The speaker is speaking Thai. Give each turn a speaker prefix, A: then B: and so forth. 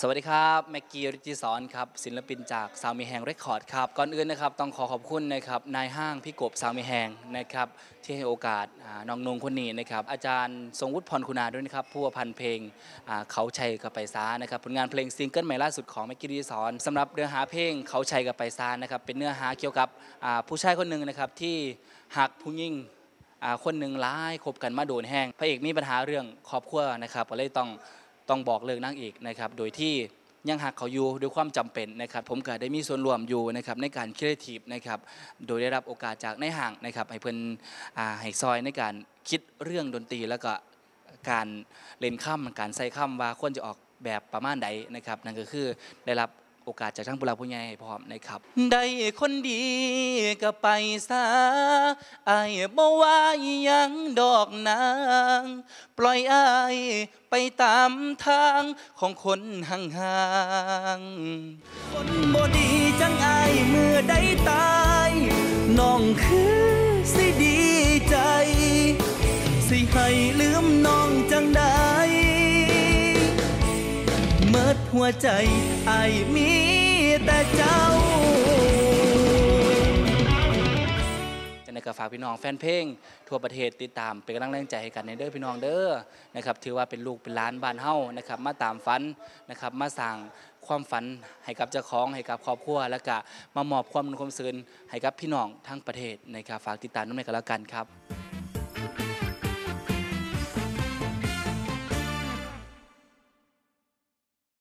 A: สวัสดีครับแม็กกี้ริจิสอนครับศิลปินจากซาวมีแหงเรคคอร์ดครับก่อนอื่นนะครับต้องขอขอบคุณนะครับนายห้างพี่กบซาวมีแหงนะครับที่ให้โอกาสน้องนงคนนี้นะครับอาจารย์ทรงวุฒิพรคุณาด้วยนะครับผู้พันเพลงเขาชัยกับไปซานะครับผลงานเพลงซิงเกิลใหม่ล่าสุดของแม็กกี้ริจิสอนสำหรับเนื้อหาเพลงเขาชัยกับไปซานะครับเป็นเนื้อหาเกี่ยวกับผู้ชายคนหนึ่งนะครับที่หักผู้หญิงคนหนึ่งร้ายคบกันมาโดนแห้งพระเอกมีปัญหาเรื่องครอบครัวนะครับก็เลยต้อง ต้องบอกเลิกนั่งเอกนะครับโดยที่ยังหักเขาอยู่ด้วยความจำเป็นนะครับ ผมก็ได้มีส่วนร่วมอยู่นะครับในการคิดเอทีฟนะครับโดยได้รับโอกาสจากในห่างนะครับให้เพิ่นอ่าให้ซอยในการคิดเรื่องดนตรีแล้วก็การเล่นค่ำการใส่ค่ำว่าควรจะออกแบบประมาณใดนะครับนั่นก็คือได้รับ โอกาสจากทั้งผู้หลักผู้ใหญ่ให้พร้อมนะครับ ได้คนดีก็ไปซะไอายบ่ว่ายังดอกนาง ปล่อยไอายไปตามทางของคนห่างๆ
B: คนบ่ดีจังไอายเมื่อได้ตายน้องคือสิดีใจ สิให้ลืมน้องจังได้ เมิดหัวใจอายมีแต่เจ้า
A: จะในกระฝากพี่น้องแฟนเพลงทั่วประเทศติดตามเป็นกำลังแรงใจให้กันในเด้อพี่น้องเด้อนะครับถือว่าเป็นลูกเป็นหล้านบ้านเฮานะครับมาตามฝันนะครับมาสร้างความฝันให้กับเจ้าของให้กับครอบครัวแล้วก็มามอบความนุนความซื่นให้กับพี่น้องทั้งประเทศนะครับฝากติดตามน้ำในกันแล้วกันครับ